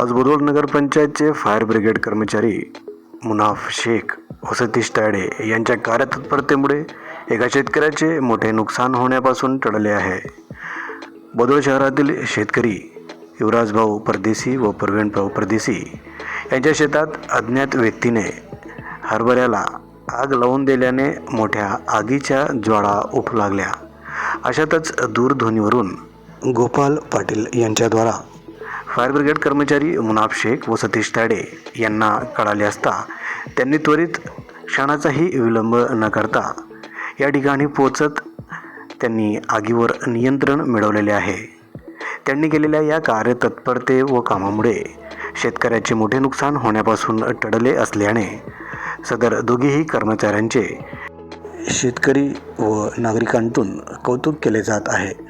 आज बुधवार नगरपंचायतचे fire brigade कर्मचारी मुनाफ शेख व सतीश तायडे यांच्या कार्यतत्परतेमुळे एका शेतकऱ्याचे मोठे नुकसान होण्यापासून टळले आहे. बदोळ शहरातील शेतकरी युवराजभाऊ परदेशी व प्रवीणभाऊ परदेशी यांच्या शेतात अज्ञात व्यक्तीने हरभऱ्याला आग लावून दिल्याने मोठ्या आगीच्या ज्वाळा उठू लागल्या. अशातच दूरध्वनीवरून गोपाल पाटील यांच्याद्वारा फायर ब्रिगेड कर्मचारी मुनाफ शेख व सतीश ताडे यांना कळाले असता त्यांनी त्वरित क्षणाचाही विलंब न करता या ठिकाणी पोचत त्यांनी आगीवर नियंत्रण मिळवलेले आहे. त्यांनी केलेल्या या कार्यतत्परते व कामामुळे शेतकऱ्याचे मोठे नुकसान होण्यापासून टळले असल्याने सदर दोघेही कर्मचाऱ्यांचे शेतकरी व नागरिकांतून कौतुक केले जात आहे.